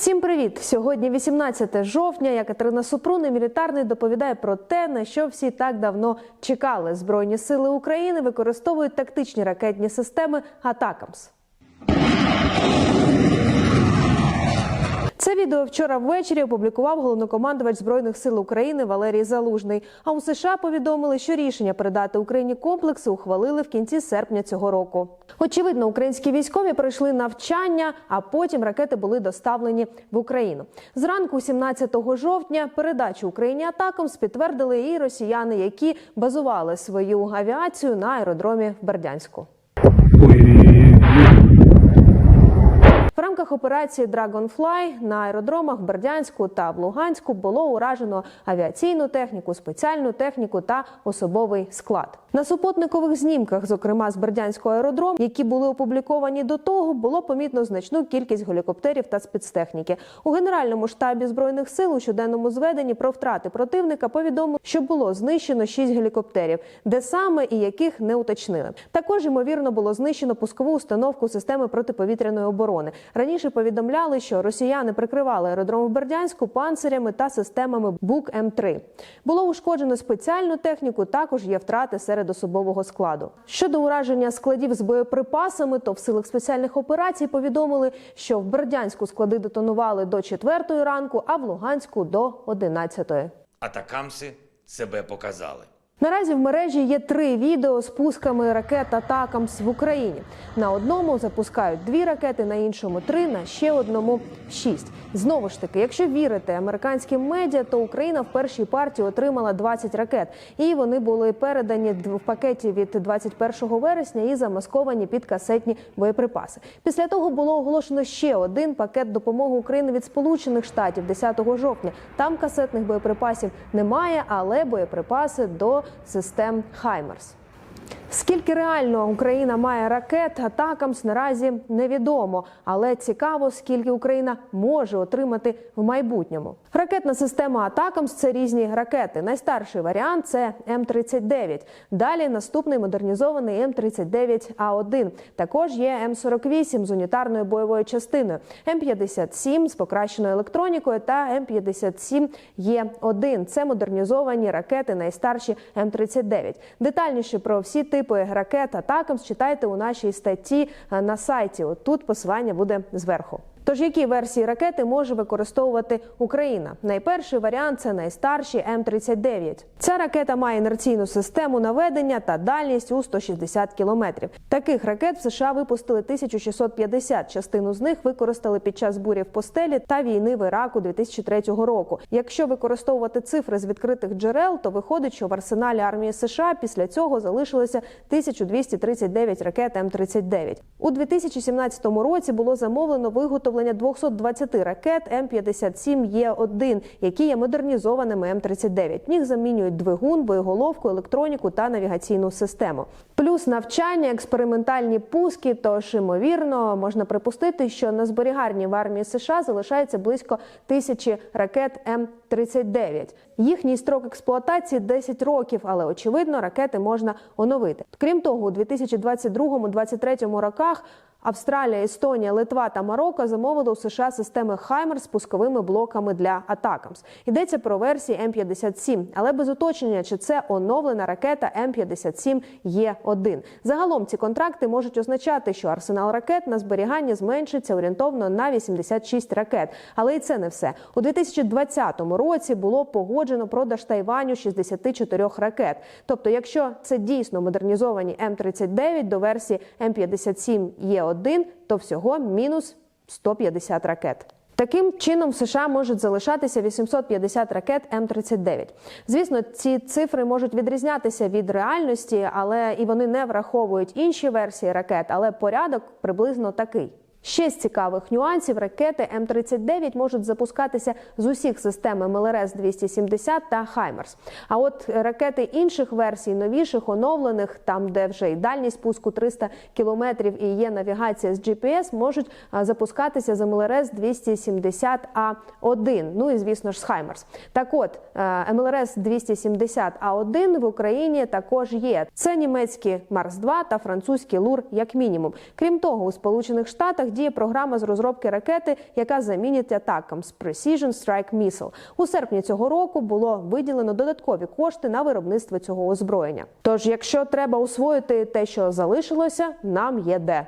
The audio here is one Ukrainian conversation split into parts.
Всім привіт! Сьогодні 18 жовтня. Я Катерина Супрун і мілітарний доповідає про те, на що всі так давно чекали. Збройні сили України використовують тактичні ракетні системи Атакамс. Це відео вчора ввечері опублікував головнокомандувач збройних сил України Валерій Залужний. А у США повідомили, що рішення передати Україні комплекси ухвалили в кінці серпня цього року. Очевидно, українські військові пройшли навчання, а потім ракети були доставлені в Україну. Зранку, 17 жовтня, передачу Україні атакам підтвердили і росіяни, які базували свою авіацію на аеродромі в Бердянську. В рамках операції Dragonfly на аеродромах Бердянську та в Луганську було уражено авіаційну техніку, спеціальну техніку та особовий склад. На супутникових знімках, зокрема з Бердянського аеродрому, які були опубліковані до того, було помітно значну кількість гелікоптерів та спецтехніки. У генеральному штабі збройних сил у щоденному зведенні про втрати противника повідомили, що було знищено шість гелікоптерів, де саме і яких не уточнили. Також ймовірно було знищено пускову установку системи протиповітряної оборони. Раніше повідомляли, що росіяни прикривали аеродром в Бердянську панцирями та системами БУК М3. Було ушкоджено спеціальну техніку. Також є втрати серед особового складу. Щодо ураження складів з боєприпасами, то в силах спеціальних операцій повідомили, що в Бердянську склади детонували до 4 ранку, а в Луганську до 11. Атакамси себе показали. Наразі в мережі є три відео з пусками ракет Атакамс в Україні. На одному запускають дві ракети, на іншому три, на ще одному шість. Знову ж таки, якщо вірити американським медіа, то Україна в першій партії отримала 20 ракет, і вони були передані в пакеті від 21 вересня і замасковані під касетні боєприпаси. Після того було оголошено ще один пакет допомоги України від Сполучених Штатів 10 жовтня. Там касетних боєприпасів немає, але боєприпаси до систем Хаймерс. Скільки реально Україна має ракет, атакамс наразі невідомо, але цікаво, скільки Україна може отримати в майбутньому. Ракетна система Атакамс це різні ракети. Найстарший варіант це М-39. Далі наступний модернізований М-39А1. Також є М-48 з унітарною бойовою частиною, М-57 з покращеною електронікою та М-57Е1. Це модернізовані ракети, найстарші М-39. Детальніше про всі типи ракет Атакамс читайте у нашій статті е, на сайті. От тут посилання буде зверху. Тож які версії ракети може використовувати Україна? Найперший варіант це найстарші М-39. Ця ракета має інерційну систему наведення та дальність у 160 кілометрів. Таких ракет в США випустили 1650. Частину з них використали під час бурі в постелі та війни в Іраку 2003 року. Якщо використовувати цифри з відкритих джерел, то виходить, що в арсеналі армії США після цього залишилося 1239 ракет М-39. У 2017 році було замовлено виготовлення 220 ракет М-57Е1, які є модернізованими М-39. В них замінюють двигун, боєголовку, електроніку та навігаційну систему. Плюс навчання, експериментальні пуски. Тож, ймовірно, можна припустити, що на зберігарні в армії США залишається близько тисячі ракет М-39. Їхній строк експлуатації 10 років, але очевидно, ракети можна оновити. Крім того, у 2022-2023 роках. Австралія, Естонія, Литва та Марокко замовили у США системи Хаймер з пусковими блоками для Атакамс. Йдеться про версії М-57, але без уточнення, чи це оновлена ракета М-57Е1. Загалом ці контракти можуть означати, що арсенал ракет на зберігання зменшиться орієнтовно на 86 ракет. Але і це не все. У 2020 році було погоджено продаж Тайваню 64 ракет. Тобто, якщо це дійсно модернізовані М-39 до версії М-57Е1, то всього мінус 150 ракет. Таким чином в США можуть залишатися 850 ракет М-39. Звісно, ці цифри можуть відрізнятися від реальності, але і вони не враховують інші версії ракет, але порядок приблизно такий. Ще з цікавих нюансів ракети М-39 можуть запускатися з усіх систем МЛРС-270 та Хаймерс. А от ракети інших версій, новіших, оновлених, там де вже і дальність пуску 300 кілометрів і є навігація з GPS, можуть запускатися з МЛРС-270А1, ну і звісно ж з Хаймерс. Так от, е, МЛРС-270А1 в Україні також є. Це німецький Марс-2 та французький Лур як мінімум. Крім того, у Сполучених Штатах Штатах діє програма з розробки ракети, яка замінить Атакамс Precision Strike Missile. У серпні цього року було виділено додаткові кошти на виробництво цього озброєння. Тож, якщо треба усвоїти те, що залишилося, нам є де.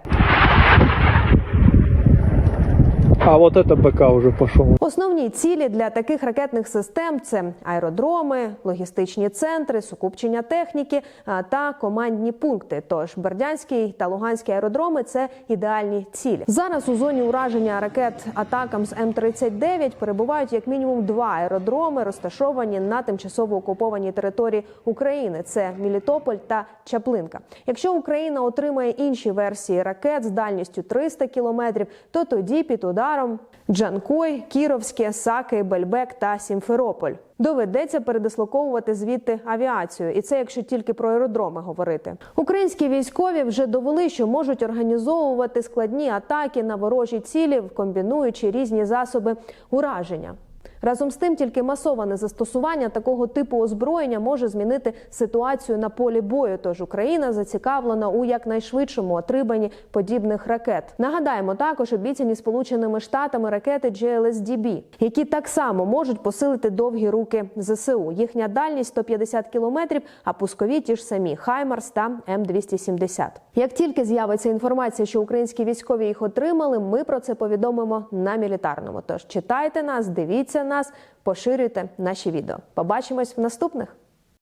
А вот это БК уже пошел. Основні цілі для таких ракетних систем це аеродроми, логістичні центри, сукупчення техніки та командні пункти. Тож Бердянський та Луганський аеродроми це ідеальні цілі. Зараз у зоні ураження ракет Атакамс М39 перебувають як мінімум два аеродроми, розташовані на тимчасово окупованій території України. Це Мілітополь та Чаплинка. Якщо Україна отримає інші версії ракет з дальністю 300 кілометрів, то тоді під ударом Джанкой, Кіровське, Саки, Бельбек та Сімферополь. Доведеться передислоковувати звідти авіацію, і це якщо тільки про аеродроми говорити. Українські військові вже довели, що можуть організовувати складні атаки на ворожі цілі, комбінуючи різні засоби ураження. Разом з тим, тільки масоване застосування такого типу озброєння може змінити ситуацію на полі бою. Тож Україна зацікавлена у якнайшвидшому отриманні подібних ракет. Нагадаємо також обіцяні Сполученими Штатами ракети GLSDB, які так само можуть посилити довгі руки ЗСУ. Їхня дальність 150 кілометрів, а пускові ті ж самі Хаймарс та М270. Як тільки з'явиться інформація, що українські військові їх отримали, ми про це повідомимо на мілітарному. Тож читайте нас, дивіться нас, поширюйте наші відео. Побачимось в наступних.